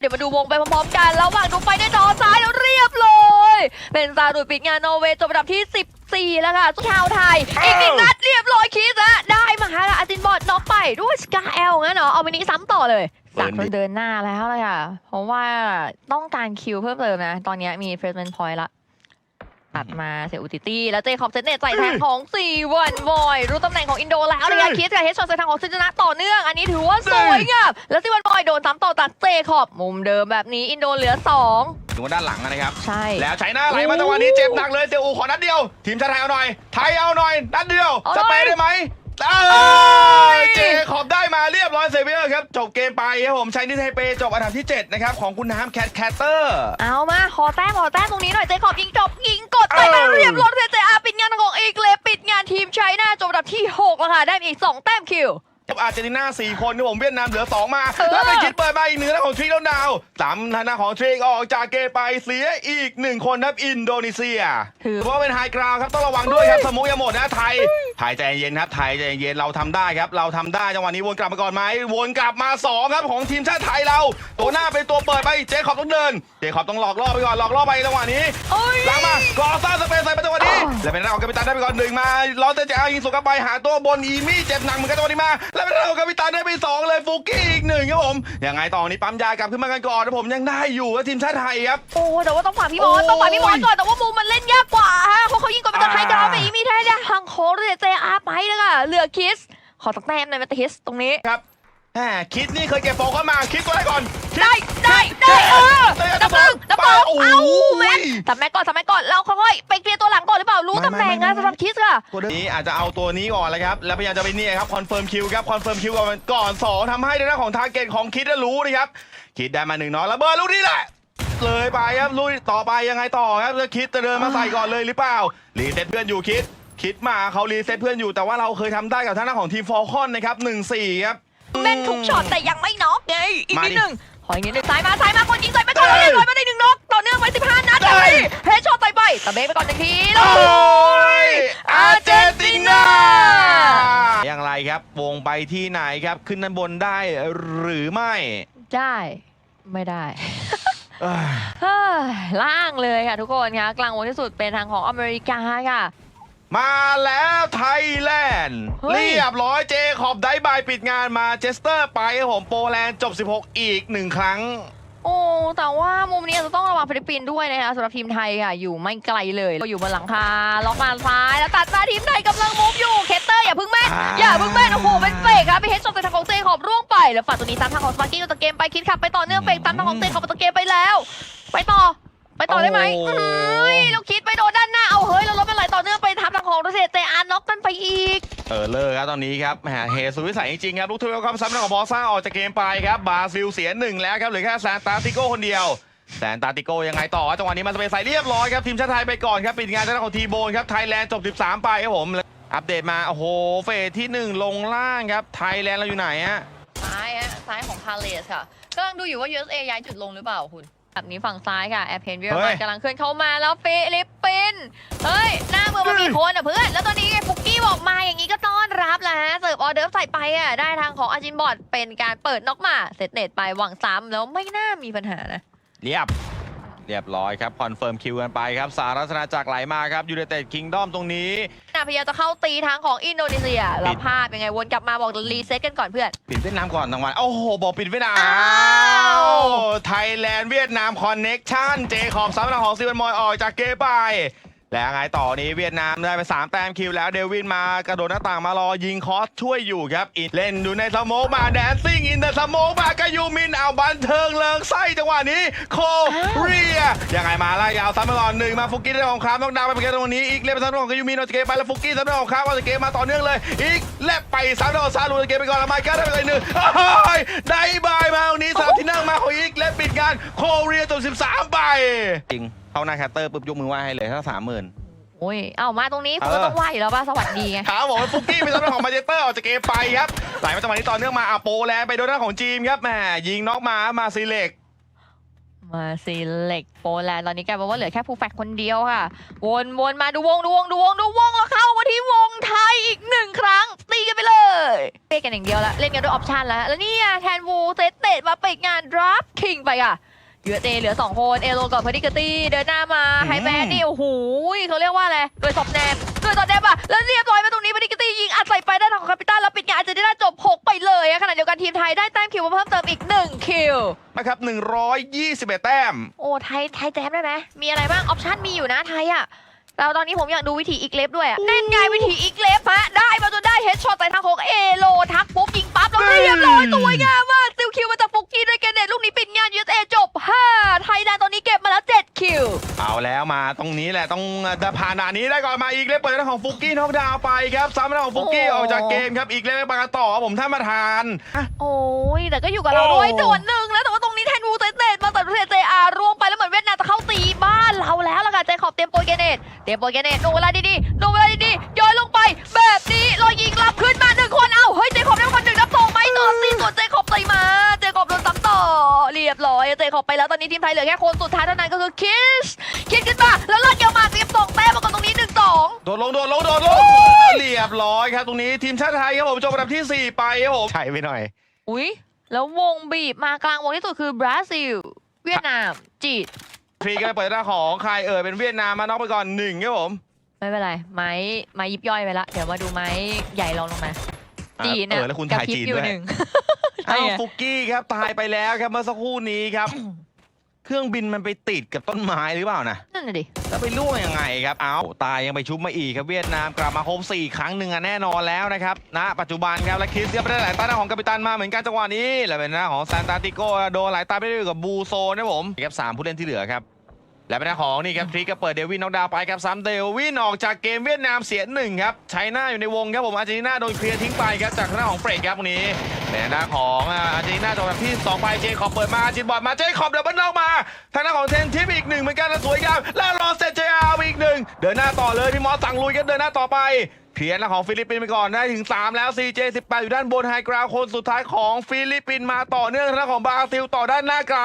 เดี๋ยวมาดูวงไปพร้อมๆกันระหว่างดูไปได้ดอซ้ายแล้วเรียบร้อยเป็นซาดุดปิดงานนอร์เวย์จบอันดับที่ 14 แล้วค่ะชาวไทย อีกหนึ่งนัดเรียบร้อยคิดอะได้มาฮะอาจินบอดน็อกไปด้วยสกาเอลงั้นเหรอเอามินิซ้ำต่อเลยสักเดินหน้าแล้วเลยค่ะเพราะว่าต้องการคิวเพิ่มเติมนะ ตอนนี้มีเฟร m เ n นพอยต์ละ ตัดมาเสียอุติตี้แล้วเจคอบเซตเนตใส่แทงของ4วันวอย รู้ตำแหน่งของอินโดแล้วเลยอะคิดกับเฮดช็อตใส่ทางของซินชนะต่อเนื่อง อันนี้ถือว่าสวยงามแล้วซิวันวอยโดนซ้ำต่อจากเจคอบมุมเดิมแบบนี้อินโดเหลือ2ถึงว่าด้านหลังนะครับ ใช่ แล้วใช้หน้าไหลมาจังหวะนี้เจ็บหนักเลยเตียวอูขอนัดเดียว ทีมชาติไทยเอาหน่อย ไทยเอาหน่อยนัดเดียวเอาหน่สอยเปรย์ได้ไหมเอ้เอ้ยยเจขอบได้มาเรียบร้อยเซเวียร์ครับ จบเกมไปครับผมชัยนิไทเปจบอันดับที่ 7 นะครับ ของคุณน้ำแคทแคตเตอร์ เอามาขอแต้มขอแต้มตรงนี้หน่อยเจคอบยิงจบยิงกดไปมาเอ้ยเรียบร้อยเซเจอาปิดงานของอีกเลปิดงานทีมไชน่าจบอันดับที่6แล้วค่ะได้อีก 2 แต้มคิวอาร์เจนตินา4คนครับผมเวียดนามเหลือ 2 มาเออแล้วไปคิดเปิดมาอีกหนึ่งนะของทริกแล้วดาวสามทางด้านของทริกออกจากเกมไปเสียอีกหนึ่งคนครับอินโดนีเซียถือเพราะว่าเป็นไฮกราวครับต้องระวังด้วยครับสมุกยังหมดนะไทย ไทยใจเย็นครับไทยใจเย็นเราทำได้ครับ เราทำได้จังหวะนี้วนกลับมาก่อนไหมวนกลับมาสองครับของทีมชาติไทยเรา ตัวหน้าเป็นตัวเปิดไปเจคอบต้องเดิน เจคอบต้องหลอกล่อไปก่อนหลอกล่อไปจังหวะนี้ โอ้ย ล้างมากรอซ่าสเปนใส่ไปจังหวะนี้อ๋อแล้วเป็นหน้าของกัปตันได้ไปก่อนหนึ่งมาล้อเตะจะเอายิงสุกเข้าไปหาตัวบนอีมี่เจ็บหนักเหมือนกันจังหวะนี้มา แล้วเป็นหน้าของกัปตันได้ไปสองเลยฟุกี้อีกหนึ่งครับผมยังไงต่อนี้ปั๊มยากลับขึ้นมากันก่อนนะผมยังได้อยู่กับทีมชาติไทยครับ โอ้แต่ว่าต้องฝากพี่บอสโอ้ยต้องฝากพี่บอสก่อนแต่ว่ามุมมันเล่นยากกว่าฮะเพรา ยได้ทางโค้ดเลยเจอาไปเลยค่ะเหลือคิส ขอตักแต้มหน่อยมาติสตรงนี้ ครับแหมคิดนี่เคยเก็บโฟเข้ามา คิดก็ได้ก่อนคิดได้ได้ได้เออได้ดับหนึ่งดับสองโอ้เอ้าแม็ยกทำแม็กก่อนทำแม็กก่อนเราค่อยๆไปเคลียร์ตัวหลังก่อนหรือเปล่ารู้ไม่ตำแหน่งไม่นะไม่สำหรับคิสค่ะตัวนี้อาจจะเอาตัวนี้ก่อนเลยครับ แล้วพยายามจะไปเนี่ยครับคอนเฟิร์มคิวครับคอนเฟิร์มคิวก่อนก่อนสองทำให้ในด้านของทาร์เก็ตของคิดได้รู้นะครับ คิดได้มาหนึ่งเนาะระเบิดลูกนี้แหละเลยไปครับลุยต่อไปยังไงต่อครับแล้วคิดจะเดินมาใส่ก่อนเลยหรือเปล่ารีเซ็ตเพื่อนอยู่คิด คิดมาเขารีเซ็ตเพื่อนอยู่แต่ว่าเราเคยทำได้กับทางด้านของทีมฟอลคอนนะครับหนึ่งสี่ครับ แม่นทุกช็อตแต่ยังไม่น็อกไงอีกมานิดดิหนึ่งขออีกนิดหนึ่งซ้ายมาซ้ายมาคนยิงใส่ไปก่อนแล้วเอ้เรียยบร้อยมาได้หนึ่งน็อกต่อเนื่องไป15นัดได้เลยเฮดช็อตใส่ไปตะเบกไปก่อนหนึ่งทีแล้ว โอ้ยอาร์เจนตินาอาร์เจนตินาอย่างไรครับ วงไปที่ไหนครับ ขึ้นด้านบนได้หรือไม่ได้ไม่ได้ เอ้ย เฮ้ยล่างเลยค่ะทุกคนค่ะกลางวงที่สุดเป็นทางของอเมริกาค่ะ มาแล้วไทยแลนด์ เฮ้ย เรียบร้อยเจขอบได้บายปิดงานมาเจสเตอร์ไปครับผมโปแลนด์จบ 16 อีกหนึ่งครั้ง โอ้แต่ว่ามุมนี้อาจจะต้องระวังฟิลิปปินส์ด้วยนะคะสำหรับทีมไทยค่ะ อยู่ไม่ไกลเลยก็อยู่บนหลังคาล็อกมาซ้ายแล้วตัดมาทีมไทยกำลังมุฟอยู่เคสเตอร์อย่าเพึ่งแม่นอ่า อย่าเพึ่งแม่นโอ้โหเป็นเฟกครับไปเฮดช็อตแต่ทางของเจขอบร่วงไปแล้วฝั่งตัวนี้ตามทางของสปาร์กิ้งตัวเกมไปคิดขับไปต่อเนื่องเฟกตามทางของเจขอบตัวเกมไปแล้ว ไปต่อ ไปต่อได้ไหมโอ้ เฮ้ยเราคิดไปโดนด้านหน้า เอาเฮ้ยเราลดไปไหลต่อเนื่องไปทับทางของรัสเซียเจอาร์น็อกกันไปอีก เออเลิกครับตอนนี้ครับแหมเฮสุดวิสัยจริงๆครับลูกทุ่งความซ้ำของบอสซ่าออกจากเกมไปครับบราซิลเสียหนึ่งแล้วครับเหลือแค่แซนตาติโก้คนเดียวแซนตาติโก้ยังไงต่อจังหวะนี้มันจะไปใส่เรียบร้อยครับทีมชาติไทยไปก่อนครับปิดงานทางด้านของทีโบนครับไทยแลนด์จบ 13 ไปครับผมอัปเดตมาโอ้โหเฟสที่1ลงล่างครับไทยแลนด์เราอยู่ไหนฮะซ้ายฮะซ้ายของพาเลสค่ะกำลังดูอยู่ว่า USA ย้ายจุดลงหรือเปล่าคุณ แบบนี้ฝั่งซ้ายค่ะ แอร์เพนเวียเฮ้ยกำลังเคลื่อนเข้ามาแล้วฟิลิปปินส์เฮ้ย หน้าเมืองมันมีคนอะเพื่อน แล้วตอนนี้ฟุกกี้บอกมาอย่างนี้ก็ต้อนรับแล้วฮะเสิร์ฟออเดิร์ฟใส่ไปอะ ได้ทางของอาจินบอดเป็นการเปิดน็อกมา เซตเนตไปหวังซ้ำแล้วไม่น่ามีปัญหานะ เรียบ เรียบร้อยครับคอนเฟิร์มคิวกันไปครับ สารัชนาจากรไหลมาครับยู i นเต็ดคิงดอมตรงนี้นาพยายามจะเข้าตีทางของอินโดนีเซียแล้วภาพยังไงวนกลับมาบอกรีเซ็ตกันก่อนเพื่อน ปิดเวียดนามก่อนทางวันโอ้โห บอกปิดเวียดนามอ้าวไทยแลนด์เวียดนามคอนเน็กชั่นเจขอบซ้ำหลังของซีวันมอยออกจากเกมไป แล้วไงต่อนี้เวียดนามได้ไป3แต้มคิวแล้วเดวินมากระโดดหน้าต่างมารอยิงคอสช่วยอยู่ครับอินเล่นอยู่ในสโมกมาแดนซิ่งอินเดอะสโมกมากายูมินเอาบันเทิงเลิงไส้จังหวะนี้โคเรียยังไงมาไล่ยาวซ้ำไปก่อนหนึ่งมาฟุกี้ได้ของครามต้องดาวไปเป็นเกมตรงนี้อีกเล่นไปซ้ำของกายูมินออกจากเกมไปแล้วฟุกี้ซ้ำของครามออาเกมมาต่อเนื่องเลย อีกแลบไปซ้ำของซาลูจากเกมไปก่อนล้วไมค์ก็ได้ไปเลยหนึ่งโอ้ยได้บายมาตรงนี้สามที่นั่งมาของอีกและปิดงานโคเรียจบ13ไปจริง เข้าหน้าแคตเตอร์ปุ๊บยกมือไหว้ให้เลยถ้าสามหมื่น โอ้ย เอามาตรงนี้เอคุณอก็ต้องไหวอยู่แล้วป่ะสวัสดีไง ครับผมฟุกกี้เป็นทางด้านของมาเจเตอร์ออกจากเกมไปครับไหลมาจังหวะนี้ต่อเนื่องมาอาโปแลนด์ไปโดนหน้านของจีมครับแหมยิงน็อกมามาซีเล็ก มาซีเล็กโปแลนด์ตอนนี้กลายเป็นว่าเหลือแค่ฟูลแฟกคนเดียวค่ะ วนวนมาดูวงดูวงดูวงดูวงแล้วเข้ามาที่วงไทยอีกหนึ่งครั้ง ตีกันไปเลยเล่นกันอย่างเดียวแล้วเล่นกันด้วยออปชันแล้วแล้วเนี่ยแทนวูเซตเตดมาปิดงานดราฟคิงไปอะ เหลือเจเหลือ 2 คน เอโลกับพอดิกตี้เดินหน้ามาอืมไฮแมนนี่โอ้โหเขาเรียกว่าอะไรด้วยสอบแนมด้วยสอบแนมอะแล้วเรียบร้อยมาตรงนี้พอดิกตี้ยิงอัดใส่ไปด้านของคาปิตันแล้วปิดงานอาจจะได้จบ 6 ไปเลยอะขณะเดียวกันทีมไทยได้แต้มคิวมาเพิ่มเติมอีก 1 คิวนะครับ121 แต้ม โอ้ไทยไทยแจมได้ไหมมีอะไรบ้างออปชั่นมีอยู่นะไทยอะ เราตอนนี้ผมอยากดูวิธีอีกเล็บด้วยอะแน่นไงวิธีอีกเล็บฮะได้มาจนได้เฮดช็อตใส่ทางของเอโลทักปุ๊บยิงปั๊บแล้วเรียบร้อยสวยงามมากซิลคิวมาจากฟุกกี้ด้วยแกนเนตลูกนี้ปิดงาน USA จบ5ไทยได้ตอนนี้เก็บมาแล้ว7คิวเอาแล้วมาตรงนี้แหละต้องผ่านด่านนี้ได้ก่อนมาอีกเล่นเปิดทางของฟุกกี้น็อกดาวน์ไปครับซ้ำทางของฟุกกี้โอ้ออกจากเกมครับอีกเล่นมากันต่อครับผมท่านประธานโอ้ยแต่ก็อยู่กับเราด้วยโอ้โดนหนึ่งแล้วแต่ว่าตรงนี้แทนวูเตเตดมาตัดเทเจอาร่วงไปแล้วเหมือนเวียดนาม แกรเนตเตรียมโปรยแกรเนตดูเวลาดีๆดูเวลาดีๆโยนลงไป แบบนี้รอยยิงรับขึ้นมาหนึ่งคนเอ้าเฮ้ยเจคอบได้คนหนึ่งนับสองไหมต่อสี่ส่วนเจคอบใส่มาเจคอบโดนซ้ำต่อเรียบร้อยเจคอบไปแล้วตอนนี้ทีมไทยเหลือแค่คนสุดท้ายเท่านั้นก็คือคิสคิสขึ้นมาแล้วลอดเกี่ยวมาเตรียมสองแต้มมาก่อนตรงนี้หนึ่งสอง โดดลงโดดลงโดดลงเรียบร้อยครับ ตรงนี้ทีมชาติไทยครับผมจบอันดับที่ 4 ไปครับผมใช่ไปหน่อย อุ้ยแล้ววงบีบมากลางวงที่สุดคือบราซิล เวียดนาม จีน ฟรีกันเปิดหน้าของใครเอ่ยเป็นเวียดนามมาน็อกไปก่อนหนึ่งครับผมไม่เป็นไรไม้ไม้ยิบย่อยไปละเดี๋ยวมาดูไม้ใหญ่ลองลงมาจีนเออแล้วคุณกระถ่ายพริบจีนอยู่ด้วย หนึ่งอ้าวใช่ไง ฟุกกี้ครับตายไปแล้วครับเมื่อสักครู่นี้ครับ เครื่องบินมันไปติดกับต้นไม้หรือเปล่านะ นั่นน่ะดิ แล้วไปล่วงยังไงครับ เอาตายยังไปชุบมาอีกครับเวียดนามกลับมาครบ4 ครั้งหนึ่งอะแน่นอนแล้วนะครับณปัจจุบันครับ และคริสเซียบได้หลายตาหน้าของกัปตันมาเหมือนกันจังหวะนี้ และเป็นหน้าของซานตาติโกโดนหลายตาไปด้วยกับบูโซนะผมครับสามผู้เล่นที่เหลือครับ และเป็นหน้าของนี่ครับทริกก็เปิดเดวินน็อกดาวน์ไปครับซ้ำเดวินออกจากเกมเวียดนามเสียหนึ่งครับไชน่าอยู่ในวงครับผมอาร์เจนตินาโดนเคลียร์ทิ้งไปครับจากหน้าของเฟรดครับตรงนี้ในหน้าของอาร์เจนตินาจบแบบที่2ไปเจคอบเปิดมาจินบอลมาเจคอบเดบันนอกมา ทางด้านของเทนทิปอีกหนึ่งเหมือนกันแล้วสวยงามแล้วรอเซตเจอาร์อีกหนึ่งเดินหน้าต่อเลยพี่มอสสั่งลุยกันเดินหน้าต่อไปเค ลียร์แล้วของฟิลิปปินส์ไปก่อนได้ถึง 3 แล้ว CJ 18 อยู่ด้านบนไฮกราวคนสุดท้ายของฟิลิปปินส์มาต่อเนื่องทางด้านของบราซิลต่อด้านหน้าไกล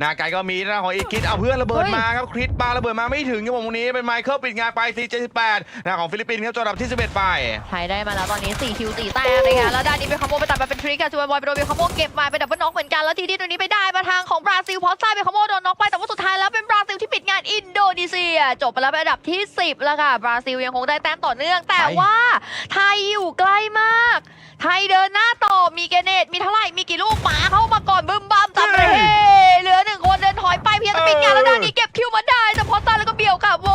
หน้าไกลก็มีทางด้านของอีคิดเอาเพื่อนระเบิดเฮ้ยมาครับคริสปาระเบิดมาไม่ถึงครับผมตรงนี้เป็นไมเคิลปิดงานไป CJ 18หน้าของฟิลิปปินส์ครับจบอันดับที่ 11 ไปไทยได้มาแล้วตอนนี้4คิว4แต้มเลยค่ะแล้วด้านนี้เป็นคอมโบไปตัดมาเป็นทริกค่ะจูบอยไปโดนเป็นคอมโบเก็บมาเป็นดับเบิลน็อกเหมือนกันแล้วทีที่ตรงนี้ไปได้มาทางของบราซิลพอสซ่าเป็นคอมโบโดนน็อกไปแต่ว่าสุดท้ายแล้วเป็นบราซิลที่ปิดงานอินโดนีเซีย จบไปแล้วเป็นอันดับที่ 10 แล้วค่ะบราซิลยังคงได้แต้มต่อเนื่องแต่ไปว่าไทยอยู่ใกล้มาก ไทยเดินหน้าต่อมีเกเนตมีเท่าไหร่มีกี่ลูกป๋าเข้ามาก่อนบึ้มบัมตับเลยเฮ้เหลือหนึ่งคนเดินถอยไปเพียงแต่ปิดงานแล้วด้านนี้เก็บคิวมาได้แต่พอสซ่าแล้วก็เบี่ยวค่ะโว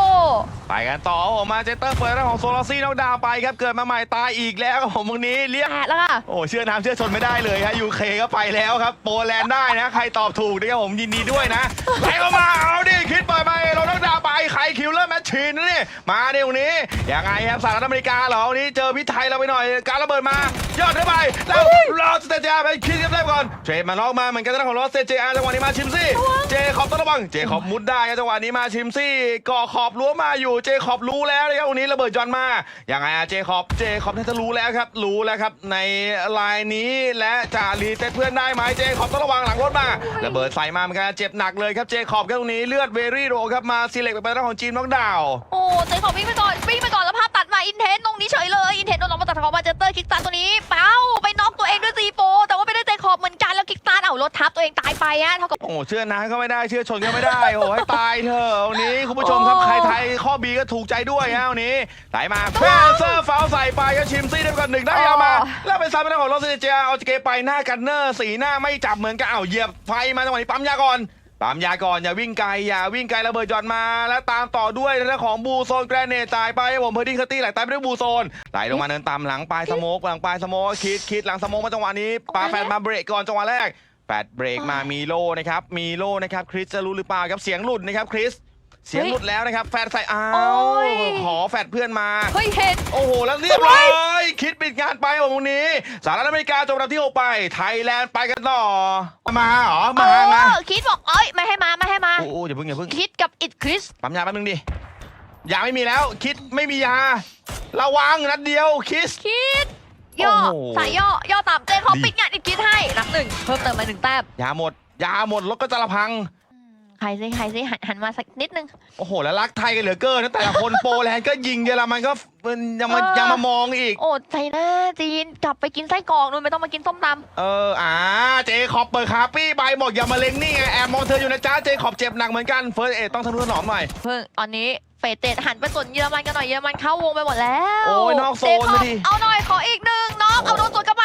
ไปกันต่อครับผมมาเจเตอร์เปิดหน้าของโซลาซี่น็อกดาวน์ไปครับเกิดมาใหม่ตายอีกแล้วครับผมตรงนี้เรียกแปดแล้วค่ะโอ้เชื่อน้ำเชื่อชนไม่ได้เลยฮะยูเคก็ไปแล้วครับโปแลนด์ได้นะ ใครตอบถูกนะครับผมยินดีด้วยนะไหลเข้ามาเอาดิคิดเปิดไปเราต้องดาวไปใครคิวเลอร์แมชชีนนะนี่มาในตรงนี้ยังไงครับสหรัฐอเมริกาเหรอวันนี้เจอพิษไทยเราไปหน่อย การระเบิดมายอดเข้าไปแล้วรอสเตจาไปคิดกันได้ก่อนเทรดมาล็อกมาเหมือนกันทางด้านของรอสเตจาจังหวะนี้มาชิมซี่เจขอบต้องระวังเจขอบมุดได้ครับจังหวะนี้มาชิมซี่ก่อขอบรั้วมาอยู่เจขอบรู้แล้วนะครับวันนี้ระเบิดจอนมายังไงอะเจขอบเจขอบน่าจะรู้แล้วครับ รู้แล้วครับในลายนี้และจะรีเซ็ตเพื่อนได้ไหมเจขอบต้องระวังหลังรถมาระเบิดใส่มาเหมือนกันเจ็บหนักเลยครับเจขอบครับตรงนี้เลือดเวรี่โรครับมาซีเล็กไปเป็นด้านของจีนน็อกดาวน์โอ้เจขอวิ่งไปก่อนวิ่งไปก่อนแล้วภาพตัดมาอินเทนตรงนี้เฉยเลยอินเทนโดนน็อกมาตัดของมาเจเตอร์คิกตันตัวนี้เป้าไปน็อกตัวเองด้วยซีโฟแต่ว่าไม่ได้เจขอบเหมือนกันแล้วคิกตันเอารถทับตัวเองตายไปอะเท่ากับ โอ้เชื่อน้ำก็ไม่ได้เชื่อชนก็ไม่ได้ โอ้ให้ตายเถอะวันนี้คุณผู้ชมครับโอ้ใครไทยข้อบีก็ถูกใจด้วยฮะวันนี้ไหลมาแฟนเซอร์ฟาวใส่ไปก็ชิมซี่ได้ไปก่อนหนึ่งได้ยาวมา แล้วไปซ้ำไปทางของโรสเจเอาเกไปหน้ากันเนอร์สีหน้าไม่จับเหมือนกันเอาเหยียบไฟมาจังหวะนี้ปั๊มยาก่อน ตามยาก่อนอย่าวิ่งไกลอย่าวิ่งไกลระเบิดจอดมา แล้วตามต่อด้วยทางด้าของบูโซนแกรเนตจ่ายไปผมเพอร์ดี้เคอร์ตี้ไหลตายไปด้วยบูโซนไหลลงมาเนินตามหลังปลายสโมกหลังปลายสโมกคิดคิดหลังสโมกมาจังหวะนี้ปาแฟนมาเบรกก่อนจังหวะแรกแปดเบรกมามีโลนะครับมีโลนะครับคริสจะรู้หรือเปล่าครับเสียงหลุดนะครับคริส เสียงหลุดแล้วนะครับ แฟดใส่อ้าโอ้วย ขอแฟดเพื่อนมา เฮ้ยเห็นโอ้โห แล้วเรียบร้อยคิดปิดงานไปวันพรุ่งนี้สหรัฐอเมริกาจบอันดับที่ 6 ไป ไทยแลนด์ไปกันต่อ มาเหรอ มาเอมาอคิดบอกเอ้ยไม่ให้มาไม่ให้มา โอ้โหอย่าเพิ่งอย่าเพิ่ง คิดกับอิดคริส ปั๊มยาแป๊บนึงดิ ยาไม่มีแล้ว คิดไม่มียา ระวังนัดเดียว คิส คิด ย่อ โอ้โหสายย่อ ย่อต่ำเจขอดี ปิดงานอิดคิดให้นับหนึ่งเพิ่มเติมมาหนึ่งแต้มยาหมด ยาหมดรถก็จะระพัง ใครสิใครสิหันหันมาสักนิดนึง โอ้โห แล้วรักไทยกันเหลือเกินนะแต่ละคนโปแลนด์ก็ยิงเยอรมันก็ยังมาเออ ยังมามองอีก โอ้ใจหน้าจีนกลับไปกินไส้กรอกนู่นไม่ต้องมากินส้มตำเอออ่าเจคอบเปิดคาปี้ใบบอกอย่ามาเล็งนี่ไงแอบมองเธออยู่นะจ๊ะเจคอบเจ็บหนักเหมือนกันเฟิร์สเอต้องทะนุถนอมหน่อยเพิ่งตอนนี้เฟสเจ็ดหันไปสนเยอรมันกันหน่อยเยอรมันเข้าวงไปหมดแล้วโอ้ยนอกโซนเจคอบพอดีเอาหน่อยขออีกหนึ่งน้องเอาโดนสวนกลับมา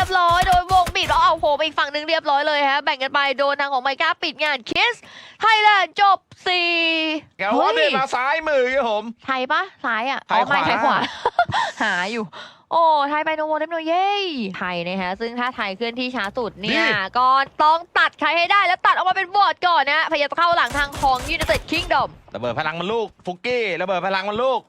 ยบร้อยโดนวงบีบแล้วเอาโผล่ไปอีกฝั่งหนึ่งเรียบร้อยเลยฮะ แบ่งกันไปโดนทางของไมก้าปิดงานคิสไทยแลนด์จบสี่แกว่าเดินมาซ้ายมือครับผม ไทยปะซ้ายอะไทยอ๋อไม่ขวาไทยขวา หาอยู่ โอ้ไทยไปโนโวเดมโนเย่ไทยนะฮะ ซึ่งถ้าไทยเคลื่อนที่ช้าสุดเนี่ย ก็ต้องตัดใครให้ได้แล้วตัดออกมาเป็นบอร์ดก่อนนะ พยายามจะเข้าหลังทางของ United Kingdom ระเบิดพลังมันลูก ฟุกกี้ระเบิดพลังมันลูก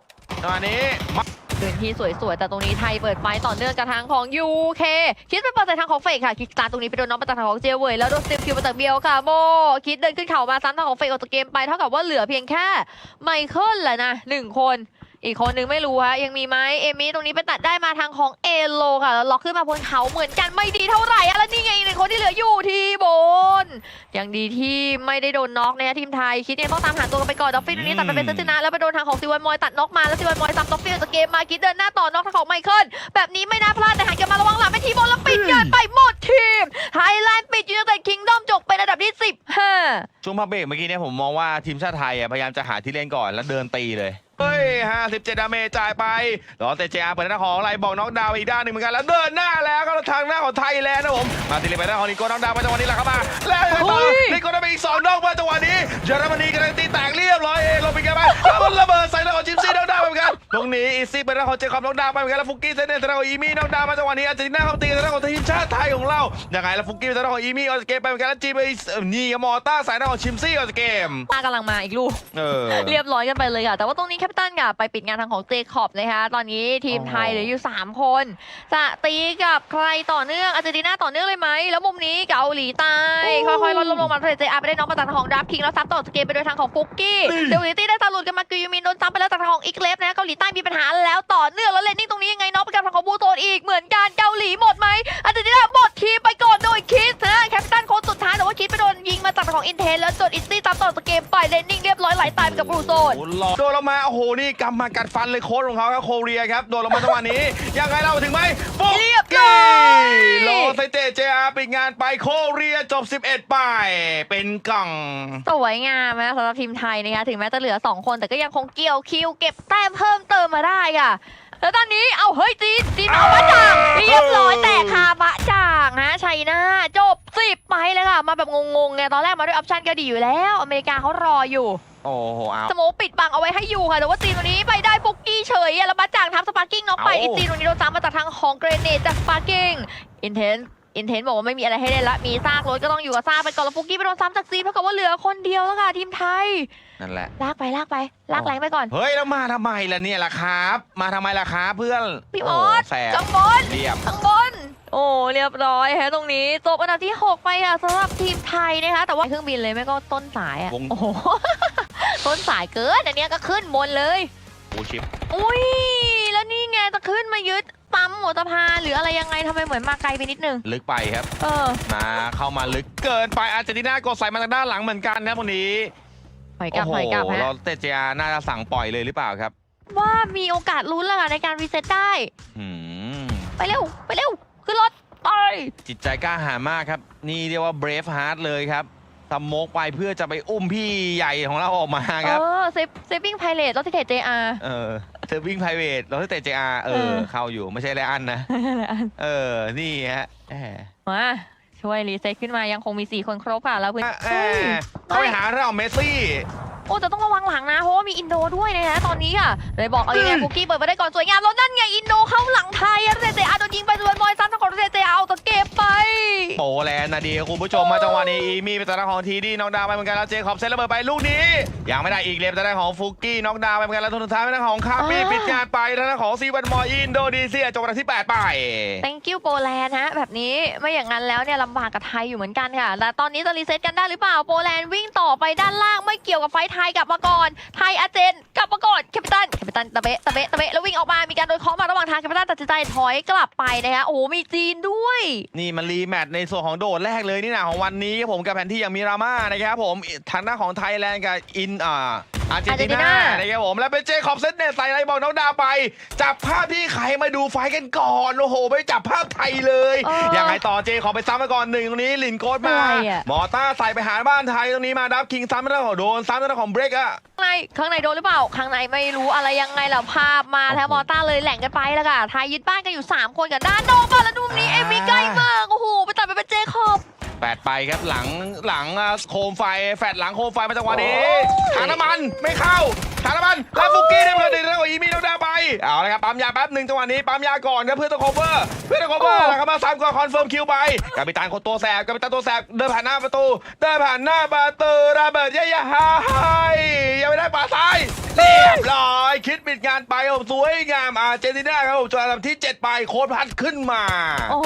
ตอนนี้มา พื้นที่สวยๆ แต่ตรงนี้ไทยเปิดไฟต่อเนื่องกับทางของ UK คิดเป็นเปิดใส่ทางของเฟกค่ะ คิกตาตรงนี้ไปโดนน้องมาจากทางของเจเวยแล้วโดนสติมคิวมาจากเบียวค่ะโมคิดเดินขึ้นเข่ามาซ้ำทางของเฟกออกจากเกมไปเท่ากับว่าเหลือเพียงแค่ไมเคิลแหละนะหนึ่งคน อีกคนนึงไม่รู้ฮะยังมีไหมเอมี่ตรงนี้ไปตัดได้มาทางของเอโลค่ะแล้วล็อกขึ้นมาบนเขาเหมือนกันไม่ดีเท่าไหร่อะแล้วนี่ไงอีกหนึ่งคนที่เหลืออยู่ที่บนยังดีที่ไม่ได้โดนน็อกนะฮะทีมไทยคิดยังต้องตามหาตัวกันไปก่อนดอฟฟี่ตรงนี้ตัดไปเป็นเซนตินะแล้วไปโดนทางของซิวันมอยตัดน็อกมาแล้วซิวันมอยซ้ำดอฟฟี่ออกจากเกมมาคิดเดินหน้าต่อน็อกทางของไมเคิลแบบนี้ไม่น่าพลาดแต่หันกลับมาระวังหลังไปทีบอลแล้วปิดงานไปหมดทีมไทยแลนด์ปิดยูไนเต็ดคิงดอมจบเป็นอันดับที่15ช่วงพักเบรกเมื่อกี้เนี่ยผมมองว่าทีมชาติไทยอะพยายามจะหาที่เล่นก่อนแล้วเดินตีเลย เฮ้ย57ดาเมจจ่ายไปรอแต่เจอาเปิดหน้าของอะไรบอกน้องดาวอีกด้านหนึ่งเหมือนกันแล้วเดินหน้าแล้วก็ทางหน้าของไทยแลนด์นะผม มาตีเลยไปหน้าของนิโก้น้องดาวมาจังหวะนี้แหละครับมาแล้วยังไงต่อเฮ้ยนิโก้ได้ไปอีกสองนอกมาจังหวะนี้เยอรมนีกำลังตีแตกเรียบร้อยเองลงไปกันไปแล้วมันระเบิดใส่หน้าของจิมซี่น้อง ตรงนี้อีซี่เป็นหน้าของเจคอบน้องดาวไปเหมือนกันแล้วฟุกกี้เซนเนตหน้าของอีมี่น้องดาวมาจังหวะนี้อาร์เจนติน่าเข้าตีกันหน้าของทีมชาติไทยของเรายังไงแล้วฟุกกี้เป็นหน้าของอีมี่ออกจากเกมไปเหมือนกันแล้วจีไปนี่กับมอต้าใส่หน้าของชิมซี่ออกจากเกมตากำลังมาอีกลูกเออเรียบร้อยกันไปเลยค่ะแต่ว่าตรงนี้แคปตันค่ะไปปิดงานทางของเจคอบนะคะตอนนี้ทีมไทยเหลืออยู่3คนจะตีกับใครต่อเนื่องอาร์เจนตินาต่อเนื่องเลยไหมแล้วมุมนี้เกาหลีใต้ค่อยๆลดลงลงมาเจอาไปได้น้องมาจากทางของดับคิงแล้วซับต่อสเกมไปโดยทางของฟุกกี้นี่เดวิตี้ได้ตาหลุดกัน ของอีกเลฟนะเกาหลีใต้มีปัญหาแล้วต่อเนื่องแล้วเลนนิ่งตรงนี้ยังไงน้องไปกับทางของบูโตนอีกเหมือนกันเกาหลีหมดไหมอาร์เจนตินาหมดทีมไปก่อนโดยคิดนะแคปตันคนสุดท้ายแต่ว่าคิดไปโดน ยิงมาจากทางของอินเทนแล้วจดอินซี่ซับต่อสเกมไปเลนนิ่งเรียบร้อยไหลตายไปกับบูโตนโอ้โหหล่อโดนลงมา โอ้โห นี่กำมากัดฟันเลยโค้ชของเขาครับโคเรียครับ โดนลงมาจังหวะนี้ ยังไงเราถึงไหมฟุกเรียบร้อยโลไซเตเจอาปิดงานไปโคเรียจบ 11 ไป เป็นกล่อง สวยงามนะสำหรับทีมไทยนะคะถึงแม้จะเหลือ 2 คนแต่ก็ยังคงเกี่ยวคิวเก็บแต้มเพิ่มเติมมาได้ค่ะ แล้วตอนนี้เอาเฮ้ยจีนจีนเอาบะจ่างเรียบร้อยแต่คาบะจ่างฮะชัยนาจบสิบไปเลยค่ะมาแบบงงๆไงตอนแรกมาด้วยออปชั่นก็ดีอยู่แล้ว อเมริกาเขารออยู่โอ้โหเอาสโมกปิดบังเอาไว้ให้อยู่ค่ะ แต่ว่าจีนวันนี้ไปได้ฟุกกี้เฉยอะแล้วบะจ่างทับสปาร์กิ้งน็อกไปเอ้าอีจีนวันนี้โดนซ้ำมาจากทางของเกรเนตจากสปาร์กิ้งอินเทน อินเทนบอกว่าไม่มีอะไรให้เล่นละ มีซากรถก็ต้องอยู่กับซากไปก่อนแล้วฟุกกี้ไปโดนซ้ำจากจีนเท่ากับว่าเหลือคนเดียวแล้วค่ะทีมไทย นั่นแหละ ลากไปลากไปลากแรงไปก่อน เฮ้ยแล้วมาทำไมล่ะเนี่ยล่ะครับ มาทำไมล่ะครับเพื่อนพี่มโอ้อสแสบข้างบนเรียบ ข้างบน โอ้เรียบร้อยฮะตรงนี้จบอันดับที่ 6 ไปค่ะสำหรับทีมไทยนะคะ แต่ว่าเครื่องบินเลยไม่ก็ต้นสายอะวง โอ้โห ต้นสายเกินอันเนี้ยก็ขึ้นบนเลย โอ้ชิป อุ้ย แล้วนี่ไงจะขึ้นมายึด ปั๊มหัวสะพานหรืออะไรยังไงทำไมเหมือนมาไกลไปนิดนึง ลึกไปครับ เออ มาเข้ามาลึกเกินไปอาร์เจนตินากดใส่มาทางด้านหลังเหมือนกันครับวันนี้ถอยกลับโอ้โหถอยกลับเราฮะเตเจอาน่าจะสั่งปล่อยเลยหรือเปล่าครับว่ามีโอกาสลุ้นแล้วค่ะในการรีเซ็ตได้อืมไปเร็ว ไปเร็ว ขึ้นรถ ไป จิตใจกล้าหาญมากครับ นี่เรียกว่า brave heart เลยครับ ทำโมกไปเพื่อจะไปอุ้มพี่ใหญ่ของเราออกมาครับเออเซฟเซฟวิ่งไพเรตรถที่เทจเจอาร์เออเธอวิ่ง private เราที่เตะ JR เอเอออ เข้าอยู่ไม่ใช่ไรอันนะ เออ นี่ฮะแหมมาช่วยรีเซ็ตขึ้นมายังคงมี 4 คนครบค่ะ แล้วพื้นแหมเข้าไปหาเราเมสซี่ โอ้แต่ต้องระวังหลังนะ เพราะว่ามีอินโดด้วยนะฮะตอนนี้ค่ะ เลยบอกเอายังไงอืม คุกกี้เปิดมาได้ก่อนสวยงามแล้วนั่นไงอินโดเข้าหลังไทยเรเจอาโดนยิงไปส่วนบอยซ้ำทางของเรเจอาเอาตะเก็บไปโปแล นด์นะดีคุณผู้ชมมาจังหวะนี้อีมีเป็นตาของทีดีน้องดาวไปเหมือนกันแล้วเจคอบเซตระเบิดไปลูกนี้ยังไม่ได้อีกเล็บจะได้ของฟุกกี้น้องดาวไปเหมือนกันแล้วทุนสุดท้ายเป็นทางของคาปี้อ่าปิดงานไปทางด้านของซีวันมออินโดนีเซียจบอันดับที่ 8 ไป thank you โปแลนด์ฮะแบบนี้ไม่อย่างนั้นแล้วเนี่ยลำบากกับไทยอยู่เหมือนกันค่ะแต่ตอนนี้จะรีเซ็ตกันได้หรือเปล่าโปแลนด์วิ่งต่อไปด้านล่างไม่เกี่ยวกับไฟท์ไททยกลับมาก่อนไทยอาเจนกลับมาก่อนแคปิตันแคปิตันตะเบะตะเบะตะเบะแล้ววิ่งออกมามีการโดนเคาะมาระหว่างทางแคปิตันตัดสินใจถอยกลับไปนะคะโอ้โหมีจีนด้วย นี่มันรีแมตช์ในส่วนของโดดแรกเลยนี่นะของวันนี้ครับผมกับแผนที่อย่างมีราม่านะครับผมทางหน้าของไทยแลนด์กับอินอ่า อาร์เจนตินา Argentina นะครับผมแล้วเป็นเจคอบเซตเนตใส่อะไรบอกน้องดาวไป จับภาพที่ใครมาดูไฟกันก่อนโอ้โหไม่จับภาพไทยเลยเออยังไงต่อเจขอไปซ้ำมาก่อนหนึ่งตรงนี้ลินโกดมาอะไรอะหมอต้าใส่ไปหาบ้านไทยตรงนี้มาดับคิงซ้ำไม่ได้ของโดนซ้ำไม่ได้ของเบรกอะข้างในข้างในโดนหรือเปล่าข้างในไม่รู้อะไรยังไงล่ะภาพมาแล้วโอ้มโหอต้าเลยแหล่งกันไปแล้วค่ะไทยยึดบ้านกันอยู่ 3 คนกับด้านนอกบ้านแล้วดูมุมนี้อ่าเอมี่ใกล้มากโอ้โหไปตัดไปเป็นเจคอบ แปดไปครับหลังหลังอะโคมไฟแฟดหลังโคมไฟมาจังหวะนี้ถังน้ำมันไม่เข้า ถังน้ำมันแล้วฟุกกี้ได้มาดีแล้วอีมีน้องดาวไปเอาละครับปั๊มยาแป๊บหนึ่งจังหวะนี้ปั๊มยาก่อนครับเพื่อตัวโคเวอร์เพื่อตัวโคเวอร์แล้วครับมาซ้ำก่อนคอนเฟิร์มคิวไปกัปตันคนตัวแสบกัปตันตัวแสบเดินผ่านหน้าประตูเดินผ่านหน้าประตูระเบิดยะยะฮายยังไม่ได้ป่าซ้ายเรียบร้อยคิดปิดงานไปผมสวยงามอาร์เจนตินาครับผมจนอันดับที่ 7 ไปโค้ดพัดขึ้นมา โอ้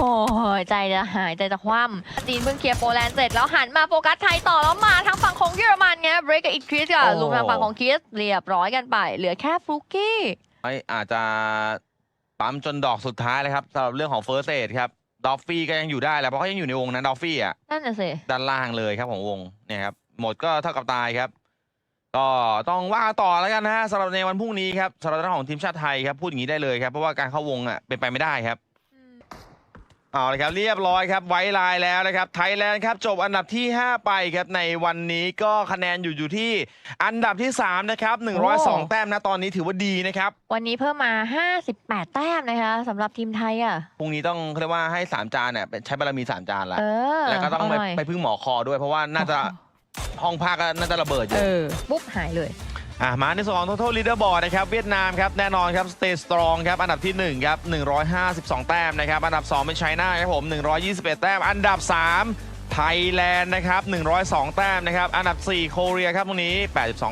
ยใจจะหายใจจะคว่ำจีนเพิ่งเคลียร์โปแลนด์เสร็จแล้วหันมาโฟกัสไทยต่อแล้วมาทาง ฝั่งของเยอรมันไงเบรกกับอีกคริสค่ะโอ้รวมทางฝั่งของคริสเรียบร้อยกันไป เหลือแค่ฟลุกกี้ไม่อาจจะปั๊มจนดอกสุดท้ายเลยครับสำหรับเรื่องของเฟิร์สเอดครับดอฟฟี่ก็ยังอยู่ได้แหละเพราะเขายังอยู่ในวงนั้นดอฟฟี่อะนั่นน่ะสิด้านล่างเลยครับของวงเนี่ยครับหมดก็เท่ากับตายครับ ก็ต้องว่าต่อแล้วกันนะฮะสำหรับในวันพรุ่งนี้ครับสำหรับเรื่องของทีมชาติไทยครับพูดอย่างนี้ได้เลยครับเพราะว่าการเข้าวงอะเป็นไปไม่ได้ครับ เอาเลยครับเรียบร้อยครับไว้ลายแล้วนะครับไทยแลนด์ครับจบอันดับที่ 5 ไปครับในวันนี้ก็คะแนนอยู่อยู่ที่อันดับที่ 3 นะครับ 102 แต้มนะตอนนี้ถือว่าดีนะครับ วันนี้เพิ่มมา 58 แต้มนะคะสำหรับทีมไทยอะพรุ่งนี้ต้องเรียกว่าให้ 3 จานเนี่ยเป็นใช้บารมี3 จานละเออแล้วก็ต้องไปเาหน่ยไปพึ่งหมอคอด้วยเพราะว่าน่าจะห้องภาคก็น่าจะระเบิดอยู่เออปุ๊บหายเลย อะมาในส่วนของ total leaderboard นะครับเวียดนามครับแน่นอนครับ stay strong ครับอันดับที่ 1 ครับ 152 แต้มนะครับ อันดับ 2 เป็นไชน่าครับผม 121 แต้ม อันดับ 3 ไทยแลนด์นะครับ 102 แต้มนะครับ อันดับ 4 โคเรียครับตรงนี้ 82